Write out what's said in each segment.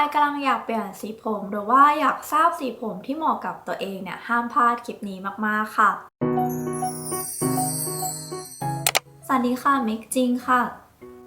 รกำลังอยากเปลี่ยนสีผมหรือว่าอยากทราบสีผมที่เหมาะกับตัวเองเนี่ยห้ามพลาดคลิปนี้มากๆค่ะ สวัสดีค่ะมิกจริงค่ะ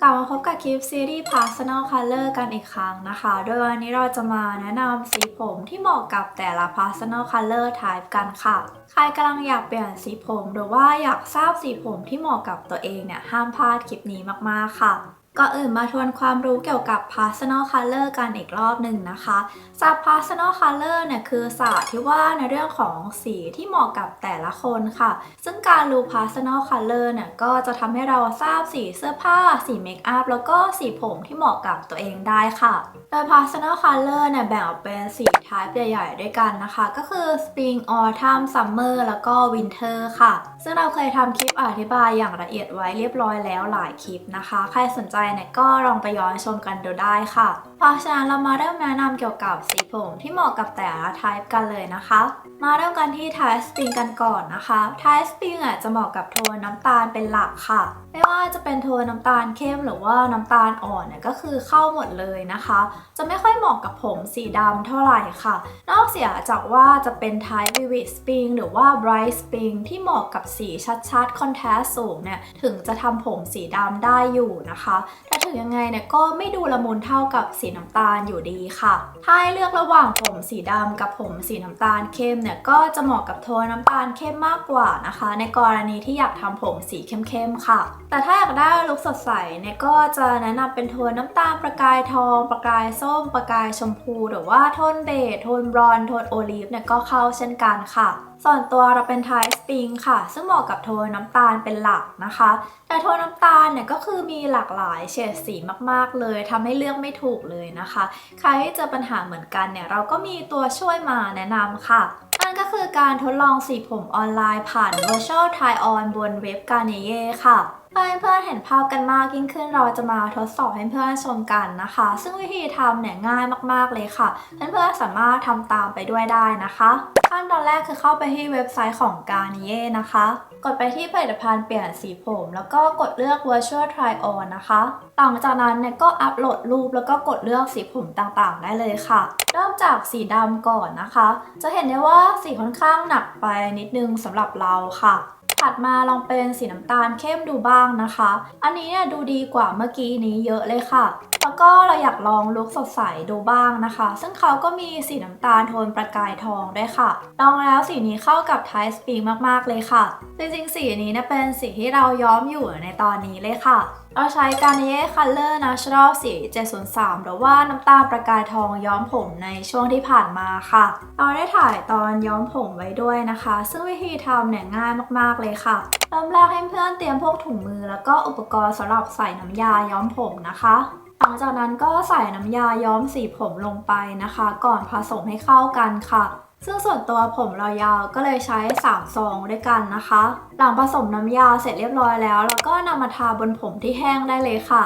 กลับมาพบกับคลิปซีรีส์ Personal Color กันอีกครั้งนะคะ โดยวันนี้เราจะมาแนะนำสีผมที่เหมาะกับแต่ละ Personal Color Type กันค่ะ ใครกำลังอยากเปลี่ยนสีผมหรือว่าอยากทราบสีผมที่เหมาะกับตัวเองเนี่ยห้ามพลาดคลิปนี้มากๆค่ะ ก่อนอื่นมาทวนความรู้เกี่ยวกับ personal color กันอีกรอบหนึ่งนะคะศาสตร์ personal color เนี่ยคือศาสตร์ที่ว่าในเรื่องของสีที่เหมาะกับแต่ละคนค่ะ ซึ่งการรู้ personal color เนี่ยก็จะทำให้เราทราบสีเสื้อผ้า สีเมคอัพแล้วก็สีผมที่เหมาะกับตัวเองได้ค่ะโดย personal color เนี่ยแบ่งออกเป็นสี type ใหญ่ๆ ด้วยกันนะคะ ก็คือ spring autumn summer แล้วก็ winter ค่ะ ซึ่งเราเคยทำคลิปอธิบายอย่างละเอียดไว้เรียบร้อยแล้วหลายคลิปนะคะ ใครสนใจเนี่ยก็ลองไปย้อนชมกันดูได้ค่ะ เพราะฉะนั้นเรามาเริ่มแนะนำเกี่ยวกับสีผมที่เหมาะกับแต่ละไทป์กันเลยนะคะ มาเริ่มกันที่ไทป์สปริงกันก่อนนะคะไทป์สปริงอะจะเหมาะกับโทนน้ำตาลเป็นหลักค่ะ ไม่ว่าจะเป็นโทนน้ำตาลเข้มหรือว่าน้ำตาลอ่อนเนี่ยก็คือเข้าหมดเลยนะคะ จะไม่ค่อยเหมาะกับผมสีดำเท่าไหร่ค่ะ นอกเสียจากว่าจะเป็น type vivid spring หรือว่า bright spring ที่เหมาะกับสีชัดๆ contrast สูงเนี่ยถึงจะทำผมสีดำได้อยู่นะคะแต่ถึงยังไงเนี่ยก็ไม่ดูละมุนเท่ากับสีน้ำตาลอยู่ดีค่ะถ้าให้เลือกระหว่างผมสีดำกับผมสีน้ำตาลเข้มเนี่ยก็จะเหมาะกับโทนน้ำตาลเข้มมากกว่านะคะ ในกรณีที่อยากทำผมสีเข้มๆค่ะ แต่ถ้าอยากได้ลุคสดใสเนี่ยก็จะแนะนำเป็นโทนน้ำตาลประกายทอง ประกายส้ม ประกายชมพู หรือว่าโทนเบจโทนบรอนโทนโอลีฟเนี่ยก็เข้าเช่นกันค่ะ ส่วนตัวเราเป็นไทสปริงค่ะ ซึ่งเหมาะกับโทนน้ำตาลเป็นหลักนะคะ แต่โทนน้ำตาลเนี่ยก็คือมีหลากหลายเฉดสีมากๆเลยทำให้เลือกไม่ถูกเลยนะคะ ใครที่เจอปัญหาเหมือนกันเนี่ยเราก็มีตัวช่วยมาแนะนำค่ะนั่นก็คือการทดลองสีผมออนไลน์ผ่าน Virtual Try On บนเว็บ g a r n i e r ค่ะ เพื่อให้เพื่อนเห็นภาพกันมากยิ่งขึ้นเราจะมาทดสอบให้เพื่อนชมกันนะคะ ซึ่งวิธีทำเนี่ยง่ายมากๆเลยค่ะ เพื่อนๆสามารถทำตามไปด้วยได้นะคะขั้นตอนแรกคือเข้าไปที่เว็บไซต์ของ g a r n i e r นะคะ กดไปที่ผลิตภัณฑ์เปลี่ยนสีผม แล้วก็กดเลือก Virtual Try On นะคะหลังจากนั้นเนี่ยก็อัปโหลดรูปแล้วก็กดเลือกสีผมต่างๆ ได้เลยค่ะ เริ่มจากสีดำก่อนนะคะ จะเห็นได้ว่าสีค่อนข้างหนักไปนิดนึงสำหรับเราค่ะ ถัดมาลองเป็นสีน้ำตาลเข้มดูบ้างนะคะ อันนี้เนี่ยดูดีกว่าเมื่อกี้นี้เยอะเลยค่ะ แล้วก็เราอยากลองลุคสดใสดูบ้างนะคะ ซึ่งเขาก็มีสีน้ำตาลโทนประกายทองด้วยค่ะ ลองแล้วสีนี้เข้ากับไทสปีมากๆเลยค่ะ จริงๆ สีนี้เนี่ยเป็นสีที่เราย้อมอยู่ในตอนนี้เลยค่ะเราใช้ Garnier Color Natural สี 703 หรือว่าน้ำตาลประกายทองย้อมผมในช่วงที่ผ่านมาค่ะ เราได้ถ่ายตอนย้อมผมไว้ด้วยนะคะ ซึ่งวิธีทำเนี่ยง่ายมากๆเลยค่ะ เริ่มแรกให้เพื่อนเตรียมพวกถุงมือ แล้วก็อุปกรณ์สำหรับใส่น้ำยาย้อมผมนะคะ หลังจากนั้นก็ใส่น้ำยาย้อมสีผมลงไปนะคะ ก่อนผสมให้เข้ากันค่ะซึ่งส่วนตัวผมเรายาวก็เลยใช้ 3 ซองด้วยกันนะคะ หลังผสมน้ำยาเสร็จเรียบร้อยแล้วเราก็นำมาทาบนผมที่แห้งได้เลยค่ะ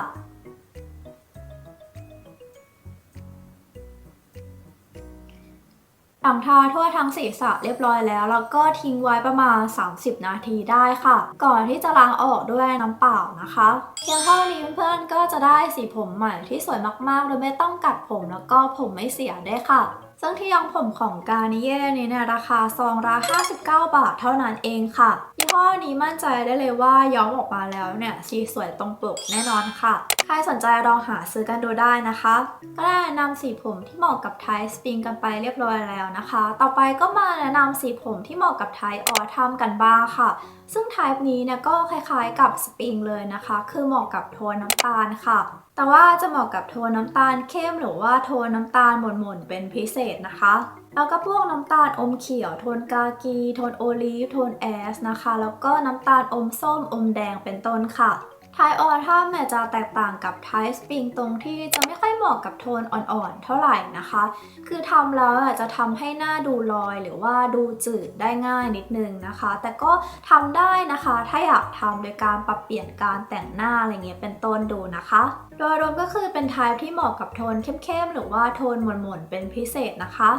หลังทาทั่วทั้งศีรษะเรียบร้อยแล้ว แล้วก็ทิ้งไว้ประมาณ 30 นาทีได้ค่ะ ก่อนที่จะล้างออกด้วยน้ำเปล่านะคะเพียงเท่านี้เพื่อนๆก็จะได้สีผมใหม่ที่สวยมากๆโดยไม่ต้องกัดผมแล้วก็ผมไม่เสียได้ค่ะซึ่งที่ยองผมของกาเนิเย่นี้เนี่ยราคาซองละ59 บาทเท่านั้นเองค่ะ ห้อนี้มั่นใจได้เลยว่าย้อมออกมาแล้วเนี่ยสีสวยตรงปกแน่นอนค่ะ ใครสนใจลองหาซื้อกันดูได้นะคะ ก็ได้นะนำสีผมที่เหมาะกับไทสปริงกันไปเรียบร้อยแล้วนะคะ ต่อไปก็มาแนะนำสีผมที่เหมาะกับไทออทัมกันบ้างค่ะ ซึ่งไทป์นี้เนี่ยก็คล้ายๆกับสปริงเลยนะคะ คือเหมาะกับโทนน้ำตาลค่ะแต่ว่าจะเหมาะกับโทนน้ำตาลเข้มหรือว่าโทนน้ำตาลหม่นๆเป็นพิเศษนะคะ แล้วก็พวกน้ำตาลอมเขียว โทนกากี โทนโอลีฟ โทนแอสนะคะ แล้วก็น้ำตาลอมส้ม อมแดงเป็นต้นค่ะไทออทัมเนี่ยจะแตกต่างกับไทสปริงตรงที่จะไม่ค่อย เหมาะกับโทนอ่อนๆ เท่าไหร่นะคะ คือทำแล้วอะจะทำให้หน้าดูลอยหรือว่าดูจืดได้ง่ายนิดนึงนะคะ แต่ก็ทำได้นะคะ ถ้าอยากทำโดยการปรับเปลี่ยนการแต่งหน้าอะไรเงี้ยเป็นต้นดูนะคะ โดยรวมก็คือเป็นไทป์ที่เหมาะกับโทนเข้มๆ หรือว่าโทนหม่นๆ เป็นพิเศษนะคะ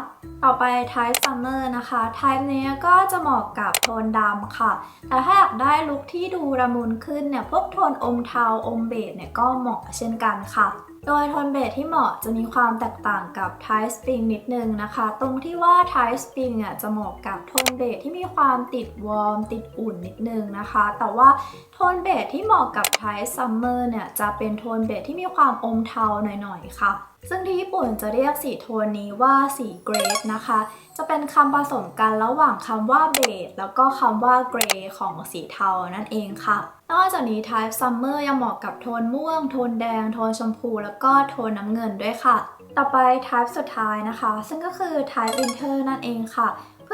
ต่อไปไทป์ซัมเมอร์นะคะ ไทป์นี้ก็จะเหมาะกับโทนดำค่ะ แต่ถ้าอยากได้ลุคที่ดูระมุนขึ้นเนี่ย พวกโทนอมเทาอมเบจเนี่ยก็เหมาะเช่นกันค่ะ โดยโทนเบสที่เหมาะจะมีความแตกต่างกับ Type Spring นิดนึงนะคะ ตรงที่ว่า Type Spring อะจะเหมาะกับโทนเบสที่มีความติดวอร์มติดอุ่นนิดนึงนะคะ แต่ว่าโทนเบสที่เหมาะกับทายซัมเมอร์เนี่ยจะเป็นโทนเบสที่มีความอมเทาหน่อยๆค่ะซึ่งที่ญี่ปุ่นจะเรียกสีโทนนี้ว่าสีเกรดนะคะ จะเป็นคำผสมกันระหว่างคำว่าเบสแล้วก็คำว่าเกรย์ของสีเทานั่นเองค่ะ นอกจากนี้ Type Summer ยังเหมาะกับโทนม่วง โทนแดง โทนชมพู แล้วก็โทนน้ำเงินด้วยค่ะ ต่อไป Type สุดท้ายนะคะ ซึ่งก็คือ Type Winter นั่นเองค่ะ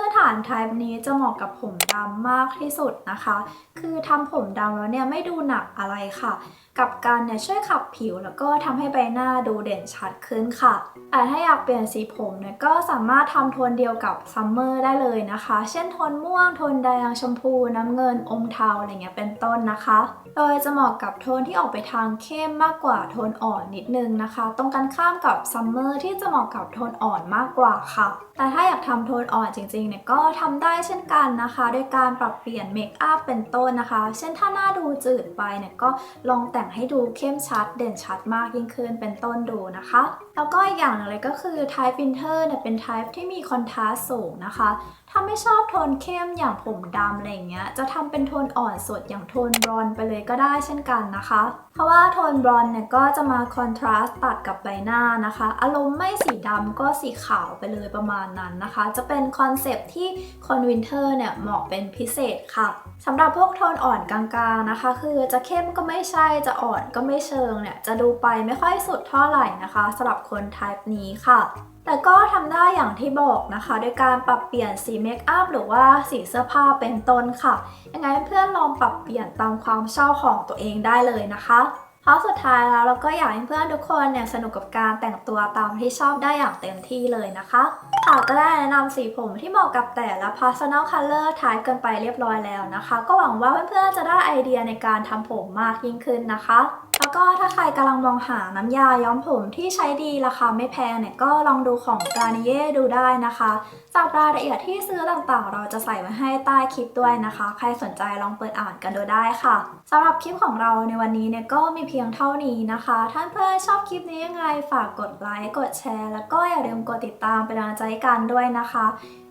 พื้นฐาน Type นี้จะเหมาะกับผมดำมากที่สุดนะคะ คือทำผมดำแล้วเนี่ยไม่ดูหนักอะไรค่ะ กับการเนี่ยช่วยขับผิวแล้วก็ทำให้ใบหน้าดูเด่นชัดขึ้นค่ะ แต่ถ้าอยากเปลี่ยนสีผมเนี่ยก็สามารถทำโทนเดียวกับซัมเมอร์ได้เลยนะคะ เช่นโทนม่วง โทนแดง ชมพู น้ำเงิน อมเทาอะไรเงี้ยเป็นต้นนะคะ โดยจะเหมาะกับโทนที่ออกไปทางเข้มมากกว่าโทนอ่อนนิดนึงนะคะ ตรงกันข้ามกับซัมเมอร์ที่จะเหมาะกับโทนอ่อนมากกว่าค่ะ แต่ถ้าอยากทำโทนอ่อนจริงๆเนี่ยก็ทำได้เช่นกันนะคะ โดยการปรับเปลี่ยนเมคอัพเป็นต้นนะคะ เช่นถ้าหน้าดูจืดไปเนี่ยก็ลองแต่งให้ดูเข้มชัด เด่นชัดมากยิ่งขึ้นเป็นต้นดูนะคะ แล้วก็อีกอย่างหนึงเลยก็คือ Type Winter เนี่ยเป็น Type ที่มีคอนทราสต์สูงนะคะ ถ้าไม่ชอบโทนเข้มอย่างผมดำอะไรเงี้ย จะทำเป็นโทนอ่อนสดอย่างโทนบรอนไปเลยก็ได้เช่นกันนะคะ เพราะว่าโทนบรอนเนี่ยก็จะมาคอนทราสต์ตัดกับใบหน้านะคะ อารมณ์ไม่สีดำก็สีขาวไปเลยประมาณนั้นนะคะ จะเป็นคอนเซปที่คนวินเทอร์เนี่ยเหมาะเป็นพิเศษค่ะสำหรับพวกโทนอ่อนกลางๆนะคะ คือจะเข้มก็ไม่ใช่จะอ่อนก็ไม่เชิงเนี่ยจะดูไปไม่ค่อยสุดเท่าไหร่นะคะสำหรับคน type นี้ค่ะ แต่ก็ทำได้อย่างที่บอกนะคะ โดยการปรับเปลี่ยนสีเมคอัพหรือว่าสีเสื้อผ้าเป็นต้นค่ะ ยังไงเพื่อนลองปรับเปลี่ยนตามความชอบของตัวเองได้เลยนะคะเพราะสุดท้ายแล้วเราก็อยากให้เพื่อนทุกคนเนี่ยสนุกกับการแต่งตัวตามที่ชอบได้อย่างเต็มที่เลยนะคะค่ะก็ได้แนะนำสีผมที่เหมาะกับแต่ละ personal color type กันไปเรียบร้อยแล้วนะคะ ก็หวังว่าเพื่อนๆจะได้ไอเดียในการทำผมมากยิ่งขึ้นนะคะ แล้วก็ถ้าใครกำลังมองหาน้ำยาย้อมผมที่ใช้ดีราคาไม่แพงเนี่ยก็ลองดูของกา n นเย่ดูได้นะคะจากรายละเอียดที่ซื้อต่างๆ เราจะใส่ไว้ให้ใต้คลิปด้วยนะคะ ใครสนใจลองเปิดอ่านกันดูได้ค่ะสำหรับคลิปของเราในวันนี้เนี่ยก็มีเพียงเท่านี้นะคะถ้านเพื่อนชอบคลิปนี้ยังไงฝากกดไลค์กดแชร์ แล้วก็อย่าลืมกดติดตามเป็นกำลังใจให้กันด้วยนะคะ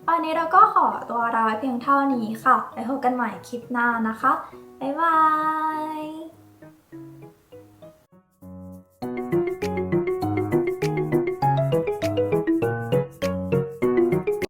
วันนี้เราก็ขอตัวลาไว้เพียงเท่านี้ค่ะไว้พบกันใหม่คลิปหน้านะคะบ๊ายบาย